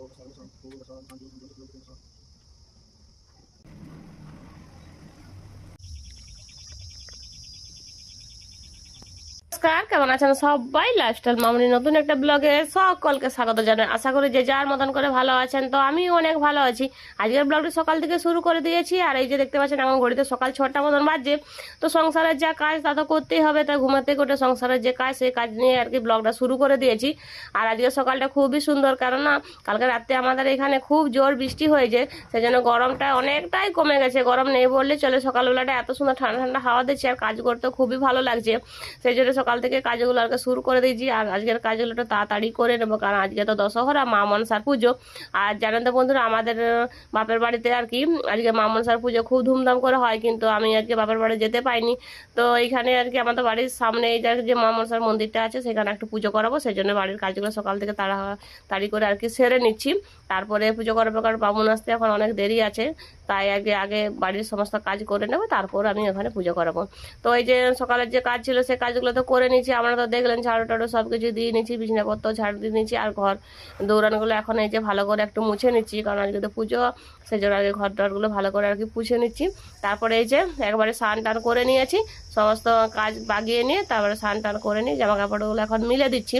左三二三四五六七八 নমস্কার, কেমন আছেন সবাই? লাইফস্টাইল মামনি নতুন একটা ব্লগে সকলকে স্বাগত জানাই। আশা করি যে যার মতন করে ভালো আছেন, তো আমি অনেক ভালো আছি। আজকের ব্লগটি সকাল থেকে শুরু করে দিয়েছি, আর এই যে দেখতে পাচ্ছেন এখন ঘড়িতে সকাল ছটা মতন বাজছে। তো সংসারের যা কাজ, তা তো করতেই হবে তাই ঘুমাতে ঘটে সংসারের যে কাজ, সেই কাজ নিয়ে আর কি ব্লগটা শুরু করে দিয়েছি। আর আজকে সকালটা খুবই সুন্দর কারণ না কালকে রাতে আমাদের এখানে খুব জোর বৃষ্টি হয়েছে সেই জন্য গরমটা অনেকটাই কমে গেছে। গরম নেই বললে চলে, সকালবেলাটা এত সুন্দর ঠান্ডা ঠান্ডা হাওয়া দিচ্ছে, আর কাজ করতে খুবই ভালো লাগছে। সেই জন্য সকাল থেকে কাজগুলো আর কি শুরু করে দিয়েছি। আর আজকের কাজগুলো একটু তাড়াতাড়ি করে নেব, কারণ আজকে তো দশহরা, মা মনসার পুজো। আর জানেন তো বন্ধুরা, আমাদের বাপের বাড়িতে আর কি, আজকে মা মনসার পুজো খুব ধুমধাম করে হয়, কিন্তু আমি আজকে বাপের বাড়ি যেতে পাইনি। তো এইখানে আর কি আমাদের বাড়ির সামনে এই যে- মা মনসার মন্দিরটা আছে, সেখানে একটু পুজো করাবো। সেই জন্য বাড়ির কাজগুলো সকাল থেকে তাড়া তাড়ি করে আর কি সেরে নিচ্ছি। তারপরে পুজো করাবো কারণ বামুন আসতে এখন অনেক দেরি আছে। তাই আগে আগে বাড়ির সমস্ত কাজ করে নেব, তারপর আমি ওখানে পুজো করাবো। তো এই যে সকালের যে কাজ ছিল, সে কাজগুলো তো করে নিচ্ছি আমরা তো দেখলেন ঝাড়ু টাড়ু সব কিছু দিয়ে নিচ্ছি বিছনাপত্র ঝাড়ু দিয়ে নিচ্ছি আর ঘর দৌড়ানগুলো এখন এই যে ভালো করে একটু মুছে নিচ্ছি, কারণ আজকে তো পুজো সেই জন্য আগে ঘর টরগুলো ভালো করে আর কি পুছে নিচ্ছি। তারপরে এই যে একবারে স্নান টান করে নিয়েছি, সমস্ত কাজ বাগিয়ে নিয়ে তারপরে স্নান টান করে নিয়ে জামা কাপড়গুলো এখন মিলে দিচ্ছি।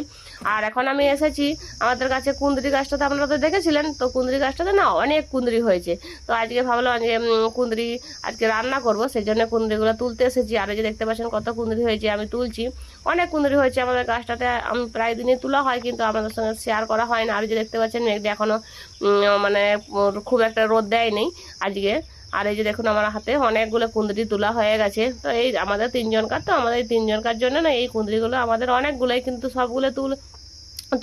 আর এখন আমি এসেছি, আমাদের কাছে কুন্দরি গাছটা তো আপনারা তো দেখেছিলেন, তো কুন্দরি গাছটাতে না অনেক কুন্দরি হয়েছে। তো আজকে ভাবলাম যে কুঁদরি আজকে রান্না করব সেই জন্য কুঁদরিগুলো তুলতে এসেছি। আর যে দেখতে পাচ্ছেন কত কুঁদরি হয়েছে, আমি তুলছি। অনেক কুঁদরি হয়েছে আমাদের গাছটাতে, আমি, প্রায় দিনই তোলা হয়, কিন্তু আমাদের সঙ্গে শেয়ার করা হয় না। আর যে দেখতে পাচ্ছেন মেঘটা এখনও মানে খুব একটা রোদ দেয়নি আজকে। আর এই যে দেখুন আমার হাতে অনেকগুলো কুঁদরি তোলা হয়ে গেছে। তো এই আমাদের তিনজনকার তো, আমাদের তিনজনকার জন্য না এই কুন্দরিগুলো আমাদের অনেকগুলোই, কিন্তু সবগুলো তুল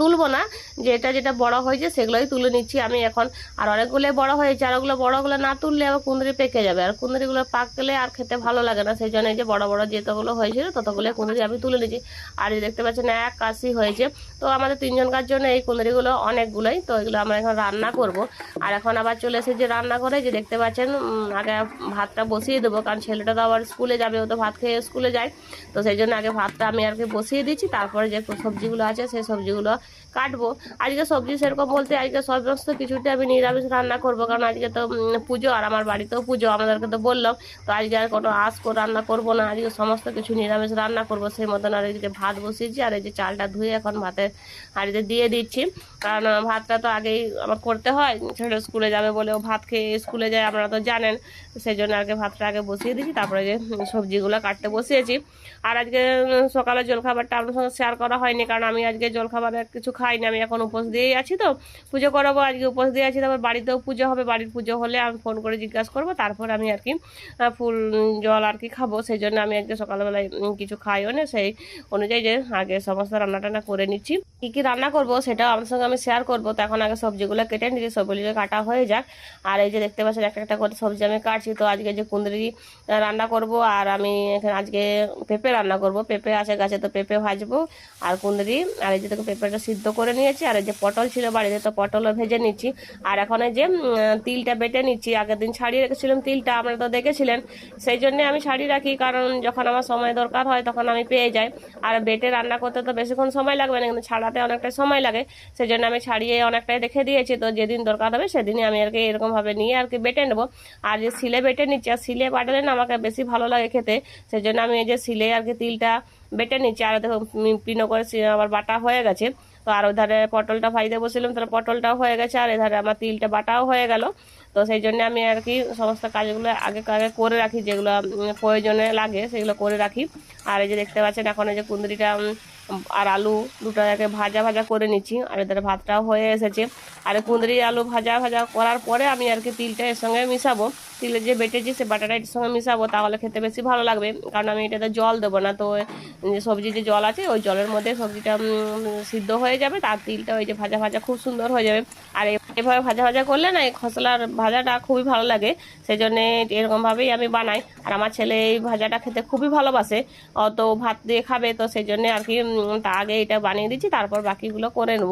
তুলবো না যেটা যেটা বড় হয়েছে সেগুলোই তুলে নিচ্ছি। আমি এখন আর অনেকগুলোই বড় হয়েছে, আর ওগুলো বড়গুলো না তুললে আবার কুঁদরি পেকে যাবে। আর কুঁদরিগুলো পাকলে আর খেতে ভালো লাগে না, সেই জন্য যে বড় বড় যেতগুলো হয়েছিল ততগুলো কুঁদরি আমি তুলে নিচ্ছি। আর দেখতে পাচ্ছেন এক কাশি হয়েছে। তো আমাদের তিনজনকার জন্য এই কুঁদরিগুলো অনেকগুলোই, তো এগুলো আমরা এখন রান্না করব। আর এখন আবার চলে এসে যে রান্না করে যে দেখতে পাচ্ছেন আগে ভাতটা বসিয়ে দেবো, কারণ ছেলেটা তো আবার স্কুলে যাবে, ও তো ভাত খেয়ে স্কুলে যায়। তো সেই জন্য আগে ভাতটা আমি আর কি বসিয়ে দিচ্ছি, তারপরে যে সবজিগুলো আছে, সেই সবজিগুলো কাটবো। আজকে সবজি সেরকম বলতে আজকে সমস্ত কিছুতে আমি নিরামিষ রান্না করব। কারণ আজকে তো পুজো আর আমার বাড়িতেও পুজো, আমাদেরকে তো বললাম। তো আজকে আর কোনো আঁশ রান্না করব না। আজকে সমস্ত কিছু নিরামিষ রান্না করব। সেই মতন আর এদিকে ভাত বসিয়েছি আর এই যে চালটা ধুয়ে এখন ভাতে হাঁড়িতে দিয়ে দিচ্ছি। কারণ ভাতটা তো আগেই আমার করতে হয়। ছেলে স্কুলে যাবে বলে ও ভাত খেয়ে স্কুলে যায়, আপনারা তো জানেন। সেই জন্য আগে ভাতটা আগে বসিয়ে দিচ্ছি তারপরে যে সবজিগুলো কাটতে বসিয়েছি। আর আজকে সকালে জলখাবারটা আপনার সঙ্গে শেয়ার করা হয়নি। কারণ আমি আজকে জলখাবারে কিছু খাই না আমি এখন উপোস দিয়েই আছি তো। পুজো করাবো, আজকে উপোস দিয়ে আছি, তারপর বাড়িতেও পুজো হবে, বাড়ির পুজো হলে আমি ফোন করে জিজ্ঞাসা করব, তারপর আমি আর কি ফুল, জল আর কি খাব। সেই জন্য আমি আজকে সকালবেলায় কিছু খাইও না, সেই অনুযায়ী যে আগে সমস্ত রান্না টান্না করে নিচ্ছি। কী কী রান্না করব সেটাও আপনার সঙ্গে আমি শেয়ার করব। তো এখন আগে সবজিগুলো কেটে নিচ্ছি সবজিগুলো কাটা হয়ে যাক। আর এই যে দেখতে পাচ্ছেন, একটা একটা করে সবজি আমি কাটছি। তো আজকে যে কুঁদরি রান্না করব, আর আমি এখানে আজকে পেঁপে রান্না করব। পেঁপে আছে গাছে, তো পেঁপে ভাজবো আর কুঁদরি। আর এই যে দেখো, পেঁপেটা সিদ্ধ করে নিয়েছি। আর এই যে পটল ছিল বাড়িতে, তো পটলও ভেজে নিচ্ছি। আর এখন এই যে তিলটা বেটে নিচ্ছি। আগের দিন ছাড়িয়ে রেখেছিলাম তিলটা, আপনারা তো দেখেছিলেন। সেই জন্যে আমি ছাড়িয়ে রাখি, কারণ যখন আমার সময় দরকার হয়, তখন আমি পেয়ে যাই। আর বেটে রান্না করতে তো বেশিক্ষণ সময় লাগবে না, কিন্তু ছাড়াতে অনেকটা সময় লাগে। সেই জন্য আমি ছাড়িয়ে অনেকটাই রেখে দিয়েছি। তো যেদিন দরকার হবে সেদিনই আমি আর কি এরকমভাবে নিয়ে আর কি বেটে নেব। আর যে সিলে বেটে নিচ্ছি, আর সিলে বাটালে না আমাকে বেশি ভালো লাগে খেতে। সেই জন্য আমি এই যে সিলে আর কি তিলটা বেটে নিচ্ছি। আর দেখো পিনো করে আমার বাটা হয়ে গেছে। তো আর ওধারে পটলটা ভাইতে বসছিলাম, তাহলে পটলটাও হয়ে গেছে। আর এধারে আমার তিলটা বাটাও হয়ে গেল। তো সেই জন্য আমি আর কি সমস্ত কাজগুলো আগে আগে করে রাখি, যেগুলো প্রয়োজনে লাগে, সেগুলো করে রাখি। আর এই যে দেখতে পাচ্ছেন, এখন এই যে কুন্দরিটা আর আলু দুটো আগে ভাজা ভাজা করে নিচ্ছি। আর এদের ভাতটাও হয়ে এসেছে। আর কুঁদরি আলু ভাজা ভাজা করার পরে আমি আর কি তিলটা এর সঙ্গে মিশাবো। তিলে যে বেটেছি সে বাটাটা এর সঙ্গে মিশাবো, তাহলে খেতে বেশি ভালো লাগবে। কারণ আমি এটাতে জল দেবো না, তো সবজি যে জল আছে, ওই জলের মধ্যে সবজিটা সিদ্ধ হয়ে যাবে, তার তিলটা ওই যে ভাজা ভাজা খুব সুন্দর হয়ে যাবে। আর এভাবে ভাজা ভাজা করলে না, এই খসলার ভাজাটা খুবই ভালো লাগে। সেই জন্যে এরকমভাবেই আমি বানাই। আর আমার ছেলে এই ভাজাটা খেতে খুবই ভালোবাসে। অত ভাত দিয়ে খাবে, তো সেই জন্যে আর কি তা আগে এটা বানিয়ে দিচ্ছি, তারপর বাকিগুলো করে নেব।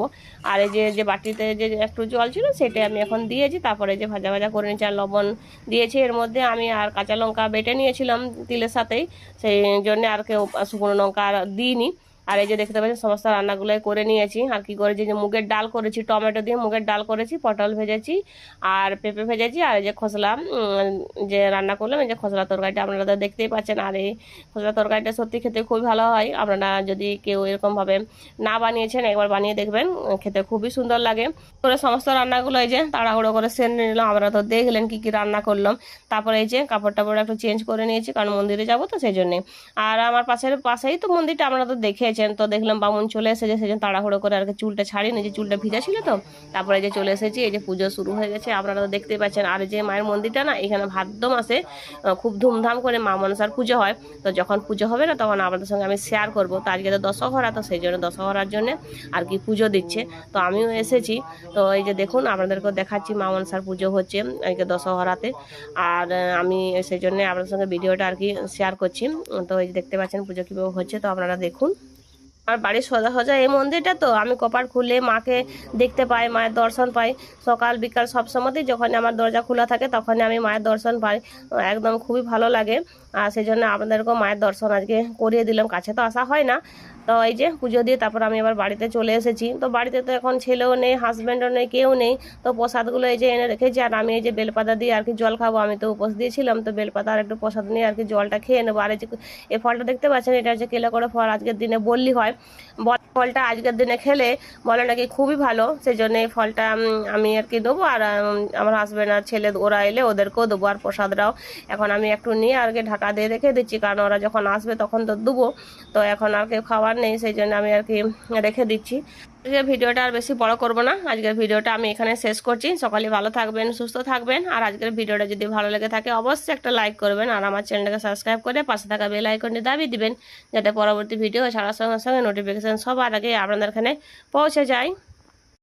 আর এই যে যে বাটিতে যে একটু জল ছিল, সেটা আমি এখন দিয়েছি, তারপরে যে ভাজা ভাজা করে নিচ্ছি আর লবণ দিয়েছি, এর মধ্যে আমি আর কাঁচা লঙ্কা বেটে নিয়েছিলাম তিলের সাথেই, সেই জন্য আর কেউ শুকনো লঙ্কা আর দিইনি। আর এই যে দেখতে পাচ্ছেন, সমস্ত রান্নাগুলোই করে নিয়েছি। আর কি করেছি যে মুগের ডাল করেছি, টমেটো দিয়ে মুগের ডাল করেছি, পটল ভেজেছি, আর পেঁপে ভেজেছি, আর এই যে খসলা যে রান্না করলাম, এই যে খসলা তরকারিটা আপনারা তো দেখতেই পাচ্ছেন। আর এই খসলা তরকারিটা সত্যি খেতে খুবই ভালো হয়। আপনারা যদি কেউ এরকমভাবে না বানিয়েছেন, একবার বানিয়ে দেখবেন, খেতে খুবই সুন্দর লাগে। করে সমস্ত রান্নাগুলো এই যে তাড়াহুড়ো করে সেরে নিলাম। আমরা তো দেখলেন কি কি রান্না করলাম। তারপরে এই যে কাপড় টাপড় একটু চেঞ্জ করে নিয়েছি, কারণ মন্দিরে যাব তো সেই জন্যে। আর আমার পাশের, পাশেই তো মন্দিরটা, আপনারা তো দেখেছেন তো দেখলাম বামুন চলে এসেছে, সেই জন্য তাড়াহুড়ো করে আর কি চুলটা ছাড়িয়ে নিয়েছি চুলটা ভিজা ছিল তো। তারপরে যে চলে এসেছি, এই যে পুজো শুরু হয়ে গেছে, আপনারা তো দেখতেই পাচ্ছেন, আর যে মায়ের মন্দিরটা না, এখানে ভাদ্র মাসে খুব ধুমধাম করে মা মনসার পুজো হয়। তো যখন পুজো হবে না, তখন আপনাদের সঙ্গে আমি শেয়ার করব। তো আজকে তো দশহরা, তো সেই জন্য দশহরার জন্য আর কি পুজো দিচ্ছে। তো আমিও এসেছি। তো এই যে দেখুন, আপনাদেরকেও দেখাচ্ছি, মা মনসার পুজো হচ্ছে আজকে দশহরাতে। আর আমি সেই জন্য আপনাদের সঙ্গে ভিডিওটা আর কি শেয়ার করছি। তো এই যে দেখতে পাচ্ছেন পুজো কীভাবে হচ্ছে, তো আপনারা দেখুন। আর বাড়ির সোজা সোজা এই মন্দিরটা তো, আমি কপাট খুলে মাকে দেখতে পাই, মায়ের দর্শন পাই। সকাল, বিকাল সব সময়তেই যখন আমার দরজা খোলা থাকে তখনই আমি মায়ের দর্শন পাই। একদম খুবই ভালো লাগে। আর সেই জন্য আপনাদেরকেও মায়ের দর্শন আজকে করিয়ে দিলাম। কাছে তো আসা হয় না। তো এই যে পুজো দিয়ে তারপর আমি আবার বাড়িতে চলে এসেছি। তো বাড়িতে তো এখন ছেলেও নেই হাজব্যান্ডও নেই, কেউ নেই। তো প্রসাদগুলো এই যে এনে রেখেছি, আর আমি এই যে বেলপাতা দিয়ে আর কি জল খাব, আমি তো উপোস দিয়েছিলাম। তো বেলপাতা আর একটু প্রসাদ নিয়ে আর কি জলটা খেয়ে নেব। আর এই যে এই ফলটা দেখতে পাচ্ছেন, এটা হচ্ছে কেলে করে ফল, আজকের দিনে বললি হয়। ফলটা আজকের দিনে খেলে বলে নাকি খুবই ভালো সেই জন্য এই ফলটা আমি আর কি দেবো। আর আমার হাজব্যান্ড আর ছেলে ওরা এলে ওদেরকেও দেবো, আর প্রসাদটাও এখন আমি একটু নিয়ে আর কি ঢাকা দিয়ে রেখে দিচ্ছি, কারণ ওরা যখন আসবে তখন তো দেবো। তো এখন আর কেউ খাওয়ার নেই, সেই জন্য আমি আর কি রেখে দিচ্ছি। আজকের ভিডিওটা আর বেশি বড় করব না। আজকের ভিডিওটা আমি এখানে শেষ করছি। সকালে ভালো থাকবেন, সুস্থ থাকবেন। আর আজকের ভিডিওটা যদি ভালো লেগে থাকে, অবশ্যই একটা লাইক করবেন। আর আমার চ্যানেলটাকে সাবস্ক্রাইব করে পাশে থাকা বেল আইকনটি দাবি দিবেন, যাতে পরবর্তী ভিডিও ছাড়ার সঙ্গে সঙ্গে নোটিফিকেশান সবার আগে আপনাদের এখানে পৌঁছে যায়।